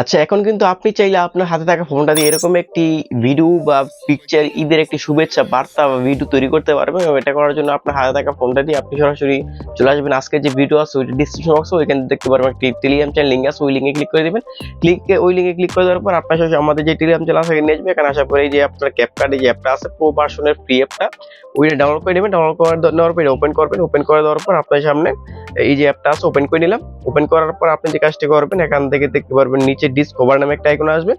আচ্ছা এখন কিন্তু আপনি চাইলে আপনার হাতে থাকা ফোনটা দিয়ে এরকম একটি ভিডিও বা পিকচার ঈদের একটি শুভেচ্ছা, বার্তা বা ভিডিও তৈরি করতে পারবেন। এবং এটা করার জন্য আপনার হাতে থাকা ফোনটা দিয়ে আপনি সরাসরি চলে আসবেন। আজকে যে ভিডিও আছে, ওইটা ডিসক্রিপশন বক্সে ওইখানে দেখতে পারবেন একটি টেলিগ্রাম চ্যানেল লিঙ্ক আছে, ওই লিঙ্কে ক্লিক করে দেবেন। ক্লিক ওই লিঙ্কে ক্লিক করে দেওয়ার পর আপনার সাথে আমাদের যে টেলিগ্রাম চ্যানেল আছে নিয়ে আসবে এখানে আসার পরে যে আপনার ক্যাপকার্ডে যে অ্যাপটা আছে প্রো ভার্সনের ফ্রি অ্যাপটা ওইটা ডাউনলোড করে নেবেন। ডাউনলোড করে নেওয়ার পর ওপেন করবেন। ওপেন করে দেওয়ার পর আপনার সামনে এই যে অ্যাপটা আছে ওপেন করে নিলাম। ওপেন করার পর আপনি যে কাজটি করবেন, এখান থেকে দেখতে পারবেন নিচে ডিসকভার নামে একটা আইকন আসবে।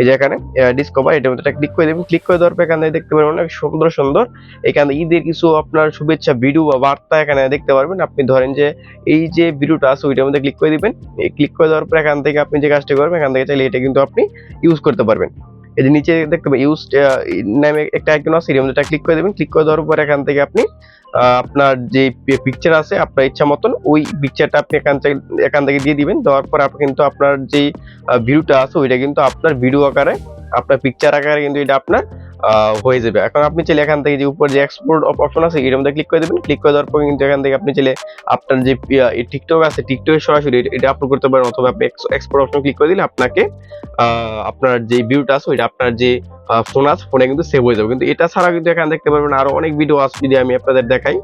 এই যে এখানে ডিসকভার এটার মধ্যে ক্লিক করে দেবেন। ক্লিক করে দেওয়ার পর এখান থেকে দেখতে পারবেন অনেক সুন্দর সুন্দর। এখানে ঈদের কিছু আপনার শুভেচ্ছা ভিডিও বা বার্তা এখানে দেখতে পারবেন। আপনি ধরেন যে এই যে ভিডিওটা আছে, ওইটার মধ্যে ক্লিক করে দিবেন। ক্লিক করে দেওয়ার পর এখান থেকে আপনি যে কাজটি করবেন, এখান থেকে চাইলে এটা কিন্তু আপনি ইউজ করতে পারবেন। এই যে নিচে দেখতে পাবেন ইউজ নামে একটা আইকন আছে যেটা ক্লিক করে দেবেন ক্লিক করে দেওয়ার পর এখান থেকে আপনি আপনার যে পিকচার আছে, আপনার ইচ্ছা মতন ওই পিকচারটা আপনি এখান থেকে এখান থেকে দিয়ে দিবেন, দেওয়ার পর আপনি কিন্তু আপনার যে ভিডিওটা আছে, ওইটা কিন্তু আপনার ভিডিও আকারে, আপনার পিকচার আকারে কিন্তু এটা আপনার হয়ে যাবে। এখন আপনি চাইলে এখান থেকে যে উপর যে এক্সপোর্ট অপশন আছে, এটার মধ্যে ক্লিক করে দেবেন। ক্লিক করে দেওয়ার পর কিন্তু এখান থেকে আপনি চাইলে আপনার যে টিকটক আছে টিকটকে সরাসরি এটা- আপলোড করতে পারেন অথবা আপনি এক্সপোর্ট অপশন ক্লিক করে দিলে আপনাকে আপনার যে ভিউটা আছে, ওইটা আপনার যে ফোন আছে ফোনে কিন্তু সেভ হয়ে যাবে। কিন্তু এটা ছাড়া কিন্তু এখানে দেখতে পারবেন আরও অনেক ভিডিও আছে যদি আমি আপনাদের দেখাই।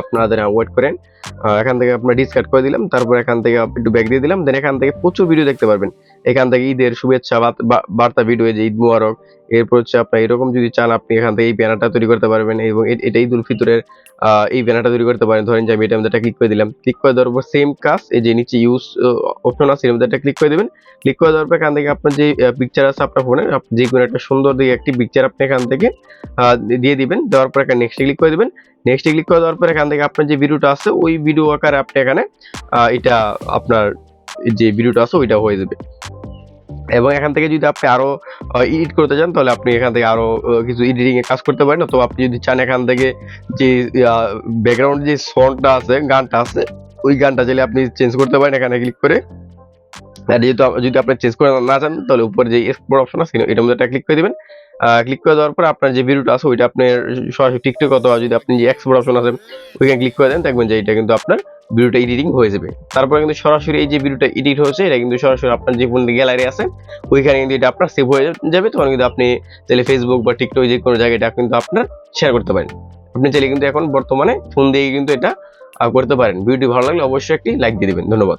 আপনাদের ওয়েট করেন। এখান থেকে আপনার ডিসকার্ড করে দিলাম। তারপর এখান থেকে একটু ব্যাগ দিয়ে দিলাম। দেন এখান থেকে প্রচুর ভিডিও দেখতে পারবেন। এখান থেকে ঈদের শুভেচ্ছা বার্তা ভিডিও যে ঈদ মুবারক এরপর হচ্ছে আপনার এরকম যদি চান, আপনি এখান থেকে এই ব্যানারটা তৈরি করতে পারবেন এবং এটা ঈদ উল ফিতরের এই ব্যানারটা তৈরি করতে পারেন। ধরেন যে আমি এটা ক্লিক করে দিলাম। ক্লিক করে দেওয়ার পর সেম কাজ, এই যে নিচে ইউজ অপশন আছে মধ্যে ক্লিক করে দিবেন। ক্লিক করে দেওয়ার পর এখান থেকে আপনার যে পিকচার আছে আপনার ফোনে যে কোনো একটা সুন্দর দিকে একটি পিকচার আপনি এখান থেকে দিয়ে দিবেন। দেওয়ার পর এখানে নেক্সট ক্লিক করে দিবেন। নেক্সট ক্লিক করে দেওয়ার পর এখান থেকে আপনার যে ভিডিওটা আছে, ওই ভিডিও আকারে আপনি এখানে এটা আপনার যে ভিডিওটা আছে, ওইটা হয়ে যাবে। এবং এখান থেকে যদি আপনি আরও এডিট করতে চান, তাহলে আপনি এখান থেকে আরও কিছু এডিটিংয়ে কাজ করতে পারেন। তো আপনি যদি চান এখান থেকে যে ব্যাকগ্রাউন্ড যে সনটা আছে, গানটা আছে, ওই গানটা চাইলে আপনি চেঞ্জ করতে পারেন এখানে ক্লিক করে। আর যেহেতু যদি আপনি চেঞ্জ করে না চান, তাহলে উপরে যে এক্সপোর্ট অপশন আছে, এটার মধ্যে ক্লিক করে দিবেন। ক্লিক করে দেওয়ার পর আপনার যে ভিডিওটা আছে, ওইটা আপনি সরাসরি টিকটক অথবা যদি আপনি যে এক্সপোর্ট অপশন আছে, ওইখানে ক্লিক করে দেন, দেখবেন যে এটা কিন্তু আপনার ভিডিওটা এডিটিং হয়ে যাবে। তারপরে কিন্তু সরাসরি এই যে ভিডিওটা এডিট হয়েছে, এটা কিন্তু সরাসরি আপনার যে ফোন গ্যালারি আছে, ওইখানে কিন্তু এটা আপনার সেভ হয়ে যাবে, তখন কিন্তু আপনি চাইলে ফেসবুক বা টিকটক যে কোনো জায়গায় এটা কিন্তু আপনার শেয়ার করতে পারেন। আপনি চাইলে কিন্তু এখন বর্তমানে ফোন দিয়ে কিন্তু এটা করতে পারেন। ভিডিওটি ভালো লাগলে অবশ্যই একটি লাইক দিয়ে দিবেন। ধন্যবাদ।